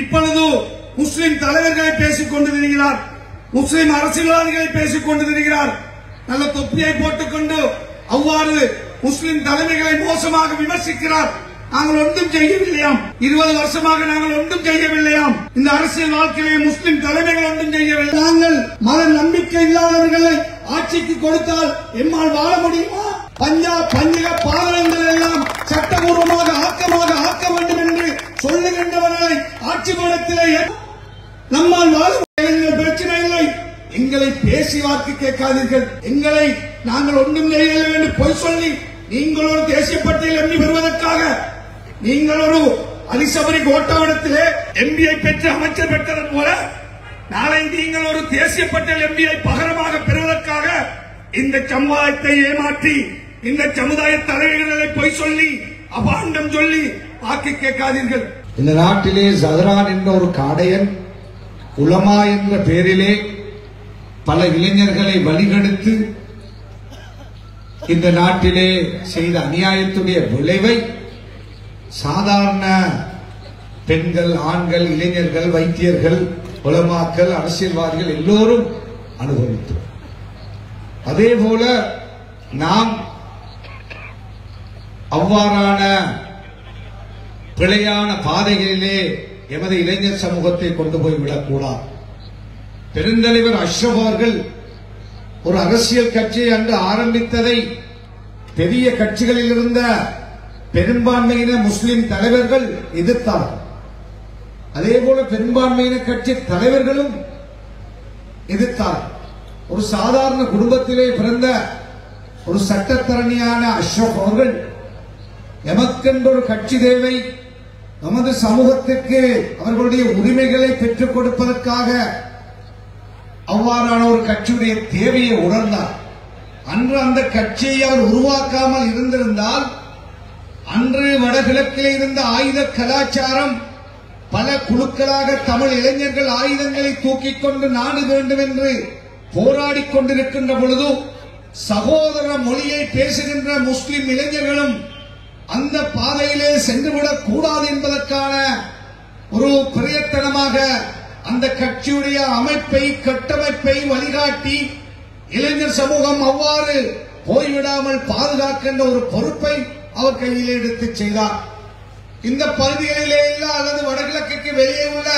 இப்பொழுது முஸ்லிம் தலைவர்களை பேசிக் கொண்டிருக்கிறார் முஸ்லிம் அரசியல்வாதிகளை பேசிக் கொண்டிருக்கிறார் நல்ல தொப்பியை போட்டுக்கொண்டு அவ்வாறு முஸ்லிம் தலைமைகளை மோசமாக விமர்சிக்கிறார். நாங்கள் ஒன்றும் செய்யவில்லையாம். இருபது வருஷமாக நாங்கள் ஒன்றும் செய்யவில்லையாம். இந்த அரசியல் வாழ்க்கையிலே முஸ்லிம் தலைமைகள் ஒன்றும் செய்யவில்லை. நாங்கள் மத நம்பிக்கை இல்லாதவர்களை ஆட்சிக்கு கொடுத்தால் எம்மால் வாழ முடியுமா? பஞ்சாப் பஞ்சக பாதகங்கள் எல்லாம் சட்டபூர்வமாக ஆக்கமாக ஆக்க வேண்டும் என்று சொல்லுகின்றவர்களை நேரத்திலே நம்மால் வாழ பிரச்சனை இல்லை. எங்களை பேசி வாக்கு கேட்காதீர்கள். எங்களை நாங்கள் ஒன்றும் செய்யவில்லை என்று பொய் சொல்லி நீங்கள் ஒரு தேசிய பட்டியல் எண்ணி வருவதற்காக நீங்கள் ஒரு அரிசபரி கோட்டாவிடத்திலே எம்பியை பெற்று அமைச்சர் பெற்றது போல நாளை நீங்கள் ஒரு தேசிய பட்டியல் எம்பியை பகரமாக பெறுவதற்காக இந்த சமுதாயத்தை ஏமாற்றி இந்த சமுதாய தலைவர்களை பொய் சொல்லி அபாண்டம் சொல்லி வாக்கு கேட்காதீர்கள். இந்த நாட்டிலே சதரான் என்ற ஒரு காடையன் உலமா என்ற பெயரிலே பல இளைஞர்களை வழிகெடுத்து இந்த நாட்டிலே செய்த அநியாயத்துடைய விளைவை சாதாரண பெண்கள் ஆண்கள் இளைஞர்கள் வைத்தியர்கள் உலமாக்கள் அரசியல்வாதிகள் எல்லோரும் அனுபவித்தோம். அதே போல நாம் அவ்வாறான பிழையான பாதைகளிலே எமது இளைஞர் சமூகத்தை கொண்டு போய் விடக்கூடாது. பெருந்தலைவர் அஷ்ரப் அவர்கள் ஒரு அரசியல் கட்சியை அன்று ஆரம்பித்ததை பெரிய கட்சிகளில் இருந்த பெரும்பான்மையின முஸ்லிம் தலைவர்கள் எதிர்த்தார்கள் அதே போல பெரும்பான்மையின கட்சி தலைவர்களும் எதிர்த்தார். ஒரு சாதாரண குடும்பத்திலே பிறந்த ஒரு சட்டத்தரணியான அஷ்ரப் அவர்கள் எமக்கென்ற ஒரு கட்சி தேவை நமது சமூகத்திற்கு அவர்களுடைய உரிமைகளை பெற்றுக் கொடுப்பதற்காக அவ்வாறான ஒரு கட்சியுடைய தேவையை உணர்ந்தார். அன்று அந்த கட்சியை அவர் உருவாக்காமல் இருந்திருந்தால் அன்று வடகிழக்கில் இருந்த ஆயுத கலாச்சாரம் பல குழுக்களாக தமிழ் இளைஞர்கள் ஆயுதங்களை தூக்கிக் கொண்டு நாடு வேண்டும் என்று போராடிக் கொண்டிருக்கின்ற பொழுது சகோதர மொழியை பேசுகின்ற முஸ்லிம் இளைஞர்களும் அந்த பாதையிலே சென்றுவிடக் கூடாது என்பதற்கான ஒரு பிரயத்தனமாக அந்த கட்சியுடைய அமைப்பை கட்டமைப்பை வழிகாட்டி இளைஞர் சமூகம் அவ்வாறு போய்விடாமல் பாதுகாக்கின்ற ஒரு பொறுப்பை அவர் கையில் எடுத்து செய்தார். இந்த பகுதிகளிலே இல்ல அல்லது வடகிழக்குக்கு வெளியே உள்ள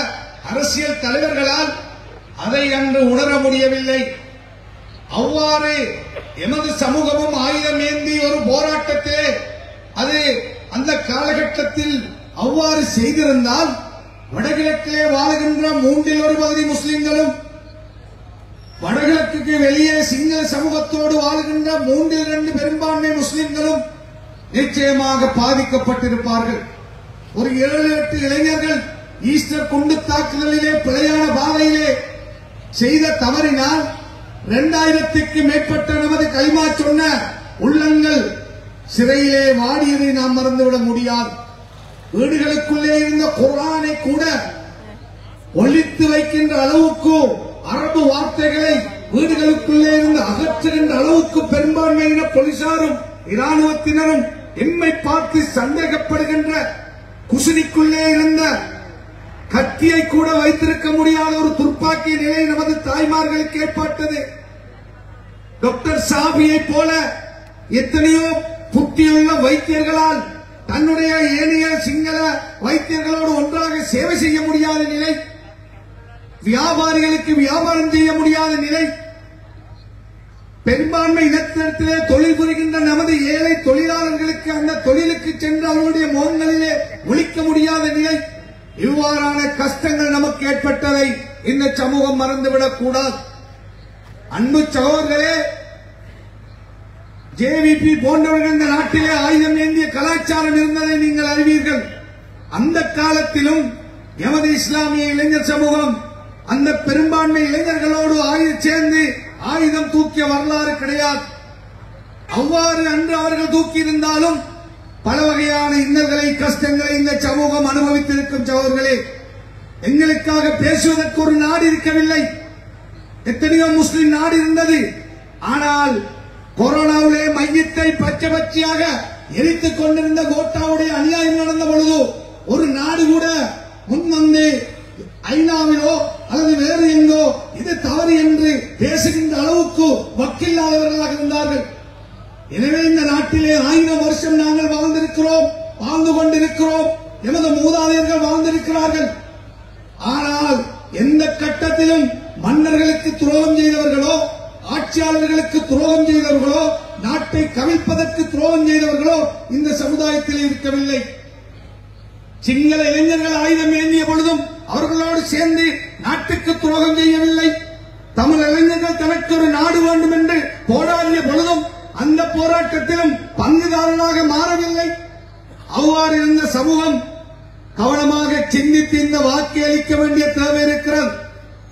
அரசியல் தலைவர்களால் அதை அன்று உணர முடியவில்லை. அவ்வாறு எமது சமூகமும் ஆயுதம் ஏந்தி ஒரு போராட்டத்திலே அது அந்த காலகட்டத்தில் அவ்வாறு செய்திருந்தால் வடகிழக்கிலே வாழுகின்ற மூன்றில் ஒரு பகுதி முஸ்லிம்களும் வடகிழக்கு வெளியே சிங்கள சமூகத்தோடு வாழுகின்ற மூன்றில் இரண்டு பெரும்பான்மை முஸ்லிம்களும் நிச்சயமாக பாதிக்கப்பட்டிருப்பார்கள். ஒரு ஏழு எட்டு இளைஞர்கள் ஈஸ்டர் குண்டு தாக்குதலிலே பிழையான பாதையிலே செய்த தவறினால் இரண்டாயிரத்திற்கு மேற்பட்ட நமது கைமா சொன்ன உள்ளங்கள் சிறையிலே வாடியதை நாம் மறந்துவிட முடியாது. வீடுகளுக்குள்ளே இருந்த குரானை கூட ஒழித்து வைக்கின்ற அளவுக்கு அரபு வார்த்தைகளை வீடுகளுக்குள்ளே இருந்து அகற்றுகின்ற அளவுக்கு பெரும்பான்மையின போலீசாரும் இராணுவத்தினரும் எம்மை பார்த்து சந்தேகப்படுகின்ற குசினிக்குள்ளே இருந்த கத்தியை கூட வைத்திருக்க முடியாத ஒரு துப்பாக்கிய நிலை நமது தாய்மார்களுக்கு ஏற்பட்டது. டாக்டர் சாபியை போல எத்தனையோ புத்தியுள்ள வைத்தியர்களால் தன்னுடைய ஏனைய சிங்கள வைத்தியர்களோடு ஒன்றாக சேவை செய்ய முடியாத நிலை வியாபாரிகளுக்கு வியாபாரம் செய்ய முடியாத நிலை பெரும்பான்மை இனத்திலே தொழில் புரிகின்ற நமது ஏழை தொழிலாளர்களுக்கு அந்த தொழிலுக்கு சென்று அவர்களுடைய முகங்களிலே ஒழிக்க முடியாத நிலை இவ்வாறான கஷ்டங்கள் நமக்கு ஏற்பட்டதை இந்த சமூகம் மறந்துவிடக் கூடாது அன்பு சகோதரர்களே ஜேவிபி போன்றவர்கள் இந்த நாட்டிலே ஆயுதம் ஏந்திய கலாச்சாரம் இருந்ததை நீங்கள் அறிவீர்கள். அந்த காலத்திலும் எமது இஸ்லாமிய இளைஞர் சமூகம் அந்த பெரும்பான்மை இளைஞர்களோடு ஆயுத சேர்ந்து ஆயுதம் தூக்கிய வரலாறு கிடையாது. அவ்வாறு அன்று அவர்கள் தூக்கி இருந்தாலும் பல வகையான இன்னல்களை கஷ்டங்களை இந்த சமூகம் அனுபவித்திருக்கும் சகோதரர்களே எங்களுக்காக பேசுவதற்கு ஒரு நாடு இருக்கவில்லை. எத்தனையோ முஸ்லிம் நாடு இருந்தது. ஆனால் கொரோனாவிலே மையத்தை பச்சை பச்சையாக எரித்துக் கொண்டிருந்த கோட்டாவுடைய அநியாயம் நடந்த பொழுது ஒரு நாடு கூட முன்வந்து ஐநாவிலோ அல்லது வேறு எங்கோ இது தவறு என்று பேசுகின்ற அளவுக்கு வக்கில்லாதவர்களாக இருந்தார்கள். எனவே இந்த நாட்டிலே ஆயிரம் வருஷம் நாங்கள் வாழ்ந்திருக்கிறோம் வாழ்ந்து கொண்டிருக்கிறோம் எமது மூதாதையர்கள் வாழ்ந்திருக்கிறார்கள். ஆனால் எந்த கட்டத்திலும் மன்னர்களுக்கு துரோகம் செய்தவர்களோ ஆட்சியாளர்களுக்கு துரோகம் செய்தவர்களோ நாட்டை கவிழ்ப்பதற்கு துரோகம் செய்தவர்களோ இந்த சமுதாயத்தில் இருக்கவில்லை. சிங்கள இளைஞர்கள் ஆயுதம் ஏந்திய பொழுதும் அவர்களோடு சேர்ந்து நாட்டுக்கு துரோகம் செய்யவில்லை. தமிழ் இளைஞர்கள் தனக்கு ஒரு நாடு வேண்டும் என்று போராடிய பொழுதும் அந்த போராட்டத்திலும் பங்குதாரராக மாறவில்லை. அவ்வாறு இருந்த சமூகம் கவனமாக சிந்தித்து இந்த வாக்கு அளிக்க வேண்டிய தேவை இருக்கிறது.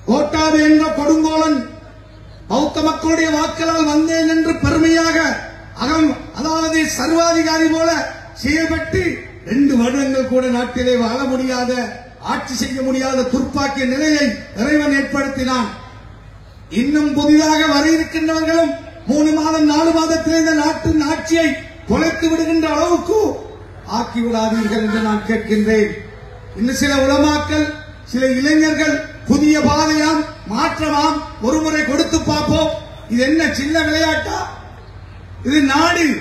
கோட்டாது என்ற கொடுங்கோலன் பௌத்த மக்களுடைய வாக்களால் வந்தேன் என்று பெருமையாக அகம் அதாவது சர்வாதிகாரி போல செய்யப்பட்டு ரெண்டு வருடங்கள் கூட நாட்டிலே வாழ முடியாத ஆட்சி செய்ய முடியாத துர்ப்பாக்கிய நிலையை இறைவன் ஏற்படுத்தினான். இன்னும் புதிதாக வர இருக்கின்றவர்களும் மூணு மாதம் நாலு மாதத்தில் இந்த நாட்டின் ஆட்சியை தொலைத்து விடுகின்ற அளவுக்கு ஆக்கி விடாதீர்கள் என்று நான் கேட்கின்றேன். இன்னும் சில உலமாக்கள் சில இளைஞர்கள் புதிய பாதையாம் மாற்றமாம் ஒருமுறை கொடுத்து பார்ப்போம். இது என்ன சின்ன விளையாட்டா? இது நாடு.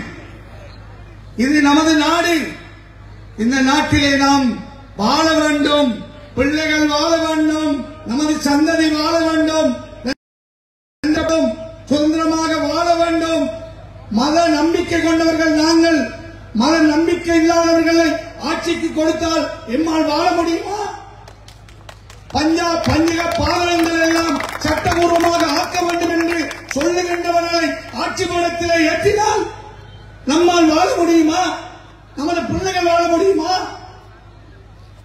இது நமது நாடு. இந்த நாட்டிலே நாம் வாழ வேண்டும். பிள்ளைகள் வாழ வேண்டும். நமது சந்ததி வாழ வேண்டும். என்றும் சுதந்திரமாக வாழ வேண்டும். மத நம்பிக்கை கொண்டவர்கள் நாங்கள். மத நம்பிக்கை இல்லாதவர்களை ஆட்சிக்கு கொடுத்தால் எம்மால் வாழ முடியுமா? பஞ்சாப் பஞ்சக பாதகங்கள் எல்லாம் சட்டபூர்வமாக ஆக்க வேண்டும் என்று சொல்லுகின்றவர்களை ஆட்சி பீடத்திலே ஏற்றினால் நம்மால் வாழ முடியுமா? நமது பிள்ளைகள் வாழ முடியுமா?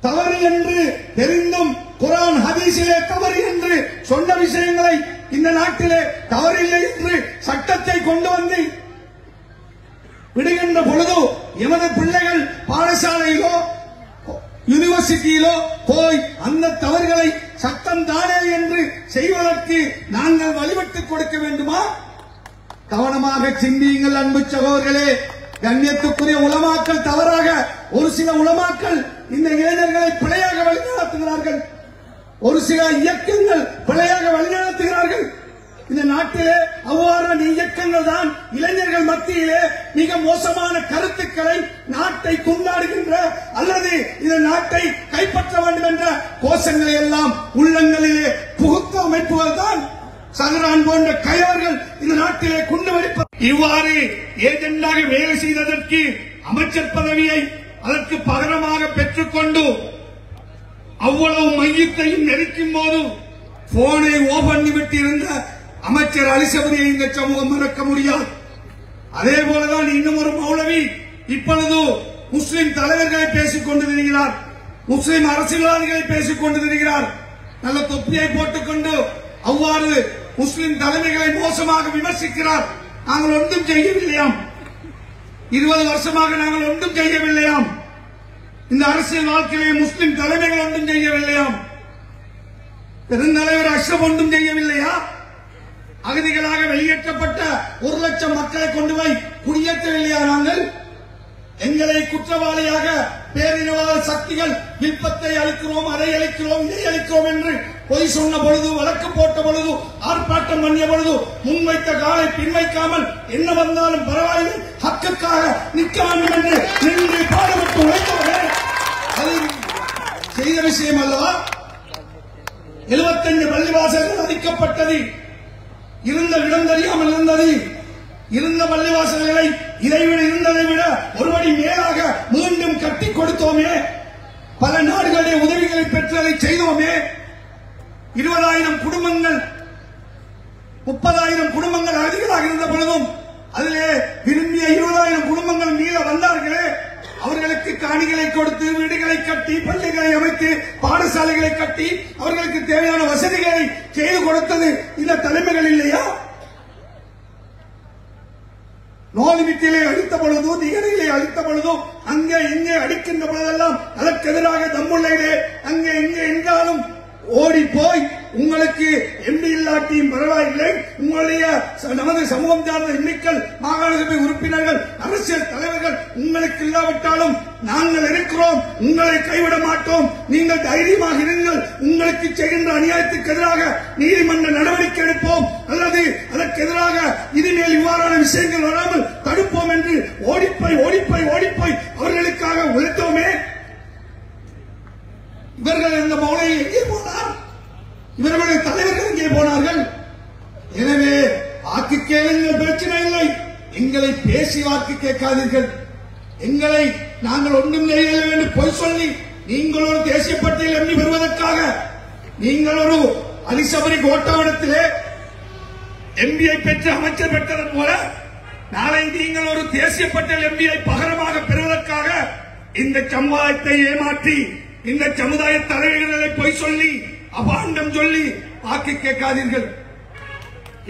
தவறு என்று தெரிந்தும் குரான் ஹதீஸிலே தவறு என்று சொன்ன விஷயங்களை இந்த நாட்டிலே தவறில்லை என்று சட்டத்தை கொண்டு வந்து விடுகின்ற பொழுது எமது பிள்ளைகள் பாடசாலையிலோ யூனிவர்சிட்டியிலோ போய் அந்த தவறுகளை சட்டம் தானே என்று செய்வதற்கு நாங்கள் வழிபட்டு கொடுக்க வேண்டுமா? கவனமாக சிந்தியுங்கள் அன்பு சகோதரர்களே. கண்ணியத்துக்குரிய உலமாக்கள் தவறாக ஒரு சில உலமாக்கள் இந்த இளைஞர்களை பிழையாக வழிநடத்துகிறார்கள். ஒரு சில இயக்கங்கள் பிழையாக வழிநடத்துகிறார்கள். இந்த நாட்டிலே அவ்வாறான இயக்கங்கள் தான் இளைஞர்கள் மத்தியிலே மிக மோசமான கருத்துக்களை நாட்டை கொண்டாடுகின்ற அல்லது இந்த நாட்டை கைப்பற்ற வேண்டும் என்ற கோஷங்களை எல்லாம் உள்ளங்களிலே புகுத்த அமைப்புகள் தான் சதுரான் போன்ற கயவர்கள் இந்த நாட்டிலே கொண்டு வைப்ப இவ்வாறு ஏஜெண்டாக வேலை செய்ததற்கு அமைச்சர் பதவியை அதற்கு பகரமாக பெற்றுக்கொண்டு அவ்வளவு மையத்தையும் நெருக்கும் போது போனை ஓபன் விட்டு இருந்த அமைச்சர் அலிசபதியை இந்த சமூகம் மறக்க முடியாது. அதே போலதான் இன்னும் ஒரு மௌலவி இப்பொழுது முஸ்லிம் தலைவர்களை பேசிக் கொண்டு வருகிறார் முஸ்லிம் அரசியல்வாதிகளை பேசிக் கொண்டு வருகிறார் நல்ல தொப்பியை போட்டுக்கொண்டு அவ்வாறு முஸ்லிம் தலைமைகளை மோசமாக விமர்சிக்கிறார். நாங்கள் ஒன்றும் செய்யவில்லையாம். இருபது வருஷமாக நாங்கள் ஒன்றும் செய்யவில்லையாம். இந்த அரசியல் வாழ்க்கையிலே முஸ்லிம் தலைமைகள் ஒன்றும் செய்யவில்லையாம். பெருந்தலைவர் அஷ்ரப் ஒன்றும் செய்யவில்லையா? அகதிகளாக வெளியேற்றப்பட்ட ஒரு லட்சம் மக்களை கொண்டு போய் குடியேற்றவில்லையா நாங்கள்? எங்களை குற்றவாளியாக பேரினவாத சக்திகள் வில்பத்தை அளிக்கிறோம் அதை அளிக்கிறோம் இதை அளிக்கிறோம் என்று பொய் சொன்ன பொழுது வழக்கு போட்ட பொழுது ஆர்ப்பாட்டம் பண்ணிய பொழுது முன்வைத்த காலை பின்வைக்காமல் என்ன வந்தாலும் பரவாயில்லை ஹக்குக்காக நிற்க வேண்டும் என்று நின்று பாடுபட்டு உழைத்தவர்கள் அது செய்த விஷயம் அல்லவா? எழுபத்தஞ்சு பள்ளிவாசல்கள் அளிக்கப்பட்டது இருந்த இடம் தெரியாமல் இருந்தது. இருந்த பள்ளிவாசல்களை இதைவிட இருந்ததை விட ஒருபடி மேலாக மீண்டும் கட்டி கொடுத்தோமே. பல நாடுகளுடைய உதவிகளை பெற்றதை செய்தோமே. இருபதாயிரம் குடும்பங்கள் முப்பதாயிரம் குடும்பங்கள் அகதிகளாக இருந்த பொழுதும் அதிலே விரும்பிய இருபதாயிரம் குடும்பங்கள் மீத வந்தார்களே. அவர்களுக்கு காணிகளை கொடுத்து வீடுகளை கட்டி பள்ளிகளை அமைத்து பாடசாலைகளை கட்டி அவர்களுக்கு தேவையான வசதிகளை செய்து கொடுத்தது இந்த தலைமைகள் இல்லையா? நோலிமிட்டிலே அடித்த பொழுதோ திகரையிலே அடித்த பொழுதோ அங்கே இங்கே அடிக்கின்ற பொழுதெல்லாம் அதற்கு எதிராக தம்முள்ளையிலே அங்கே இங்கே என்றாலும் ஓடி போய் உங்களுக்கு எம்பி இல்லாட்டி இல்லாட்டியும் பரவாயில்லை. உங்களுடைய நமது சமூகம் சார்ந்த எம்பிக்கள் மாகாண சபை உறுப்பினர்கள் அரசியல் தலைவர்கள் உங்களுக்கு இல்லாவிட்டாலும் நாங்கள் இருக்கிறோம். உங்களை கைவிட மாட்டோம். நீங்கள் தைரியமாக இருங்கள். உங்களுக்கு செய்கின்ற அநியாயத்துக்கு எதிராக நீதிமன்ற நடவடிக்கை எடுப்போம். அல்லது அதற்கு எதிராக இனிமேல் இவ்வாறான விஷயங்கள் வராமல் தடுப்போம் என்று ஓடிப்போய் ஓடிப்போய் ஓடிப்போய் அவர்களுக்காக உழைத்தோமே. இவர்கள் இந்த மௌனையை எங்கே போனார் இவர்களுடைய தலைவர்கள் எங்கே போனார்கள். எனவே வாக்கு கேளுங்கள் பிரச்சனை இல்லை. எங்களை பேசி வாக்கு கேட்காதீர்கள். எங்களை நாங்கள் ஒன்றும் செய்யவில்லை என்று பொய் சொல்லி நீங்கள் ஒரு தேசிய பட்டியல் எண்ணி பெறுவதற்காக நீங்கள் ஒரு அலிசபரி கோட்டாவிடத்திலே எம்பிஐ பெற்று அமைச்சர் பெற்றது போல நாளை நீங்கள் ஒரு தேசிய பட்டியல் எம்பிஐ பகரமாக பெறுவதற்காக இந்த சமுதாயத்தை ஏமாற்றி இந்த சமுதாய தலைவர்களை பொய் சொல்லி அபாண்டம் சொல்லி வாக்கு கேட்காதீர்கள்.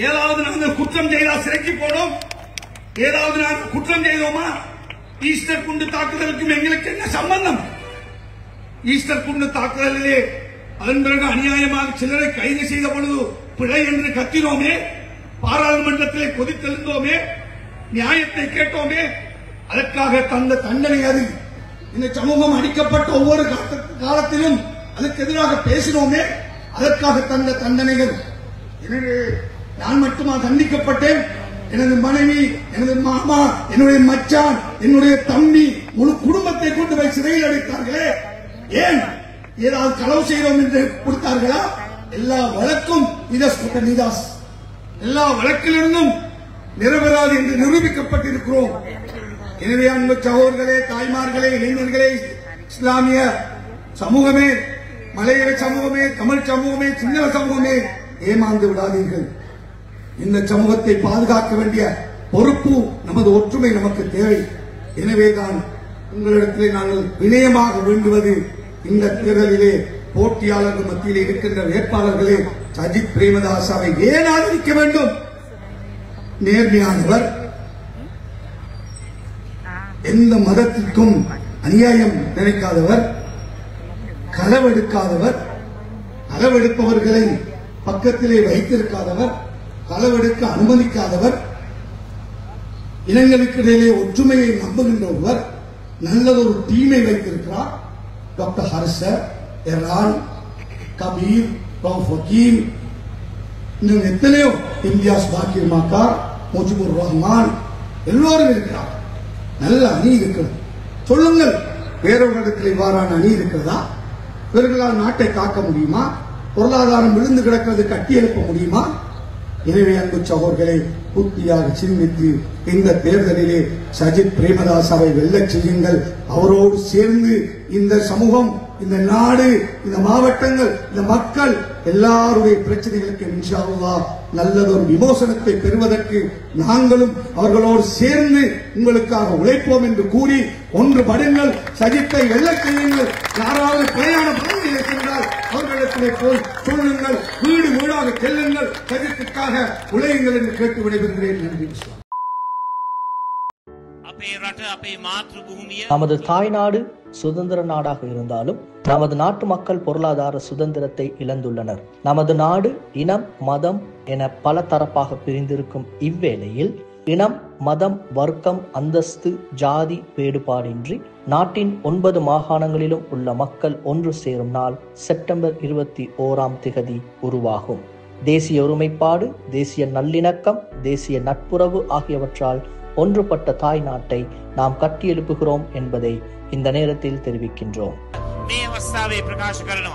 ஏதாவது நாங்கள் குற்றம் செய்தால் சிறைக்கு போனோம். ஏதாவது நாங்கள் குற்றம் செய்தோமா? ஈஸ்டர் குண்டு தாக்குதலுக்கும் எங்களுக்கு என்ன சம்பந்தம்? ஈஸ்டர் குண்டு தாக்குதலிலே அதன் பிறகு அநியாயமாக சிலரை கைது செய்த பொழுது பிழை என்று கத்தினோமே பாராளுமன்றத்திலே கொதித்தெழுந்தோமே நியாயத்தை கேட்டோமே அதற்காக தந்த தண்டனை அது. இந்த சமூகம் அடிக்கப்பட்ட ஒவ்வொரு காலத்திலும் அதற்கு எதிராக பேசினோமே அதற்காக தந்த தண்டனைகள். எனவே நான் மட்டுமா தண்டிக்கப்பட்டேன்? எனது மனைவி எனது மாமா என்னுடைய மச்சான் என்னுடைய தம்பி முழு குடும்பத்தை கொண்டு போய் சிறையில் அடைத்தார்களே. ஏன்? ஏதாவது களவு செய்கிறோம் என்று கொடுத்தார்களா? எல்லா வழக்கும் நிதாஸ். எல்லா வழக்கிலிருந்தும் நிரபராது என்று நிரூபிக்கப்பட்டிருக்கிறோம். எனவே அன்பு சகோதரர்களே தாய்மார்களே இளைஞர்களே இஸ்லாமிய சமூகமே மலையக சமூகமே தமிழ் சமூகமே சிங்கள சமூகமே ஏமாந்து விடாதீர்கள். இந்த சமூகத்தை பாதுகாக்க வேண்டிய பொறுப்பு நமது ஒற்றுமை நமக்கு தேவை. எனவேதான் உங்களிடத்திலே நாங்கள் வினயமாக வேண்டுவது இந்த தேர்தலிலே போட்டியாளர்கள் மத்தியில் இருக்கின்ற வேட்பாளர்களே சஜித் பிரேமதாசாவை ஏன் ஆதரிக்க வேண்டும்? நேர்மையானவர். எந்த மதத்திற்கும் அநியாயம் நினைக்காதவர். களவெடுக்காதவர் களவெடுப்பவர்களை பக்கத்திலே வைத்திருக்காதவர் களவெடுக்க அனுமதிக்காதவர் இனங்களுக்கு இடையிலே ஒற்றுமையை நம்புகின்ற ஒருவர் நல்லதொரு டீமை வைத்திருக்கிறார். டாக்டர் ஹர்ஷர் எரான் கபீர் ரவுஃப் இன்னும் எத்தனையோ இம்தியாஸ் பாக்கிர் மாக்கா முஜிபுர் ரஹ்மான் எல்லோரும் இருக்கிறார். நல்ல அணி இருக்கிறது. சொல்லுங்கள் வேறொரு இவ்வாறான அணி இருக்கிறதா? இவர்களால் நாட்டை காக்க முடியுமா? பொருளாதாரம் விழுந்து கிடக்கிறது கட்டி எழுப்ப முடியுமா? எனவே அன்பு சகோதரர்களை புத்தியாக சிந்தித்து இந்த தேர்தலிலே சஜித் பிரேமதாசாவை வெல்ல செய்யுங்கள். அவரோடு சேர்ந்து இந்த சமூகம் இந்த நாடு இந்த மாவட்டங்கள் இந்த மக்கள் எல்லாருடைய பிரச்சனைகளுக்கு இன்ஷால்லா நல்லதொரு விமோசனத்தை பெறுவதற்கு நாங்களும் அவர்களோடு சேர்ந்து உங்களுக்காக உழைப்போம் என்று கூறி ஒன்று படுங்கள் சஜித்தை வெள்ளச் செய்யுங்கள் யாராவது பிரயாண பணியில் இருக்கின்றால் அவர்களிடத்திலே போய் சொல்லுங்கள் வீடு வீடாக செல்லுங்கள் சஜித்துக்காக உழையுங்கள் என்று கேட்டு விடைபெறுகிறேன். நன்றி நமது தாய்நாடு சுதந்திர நாடாக இருந்தாலும் நமது நாட்டு மக்கள் பொருளாதார சுதந்திரத்தை இழந்துள்ளனர். நமது நாடு இனம் மதம் என பல தரப்பாக பிரிந்திருக்கும் இவ்வேளையில் இனம் மதம் வர்க்கம் அந்தஸ்து ஜாதி வேறுபாடின்றி நாட்டின் ஒன்பது மாகாணங்களிலும் உள்ள மக்கள் ஒன்று சேரும் நாள் செப்டம்பர் இருபத்தி ஓராம் திகதி உருவாகும். தேசிய ஒருமைப்பாடு தேசிய நல்லிணக்கம் தேசிய நட்புறவு ஆகியவற்றால் ஒன்றுபட்ட தாய் நாட்டை நாம் கட்டியெழுப்புகிறோம் என்பதை இந்த நேரத்தில் தெரிவிக்கின்றோம்.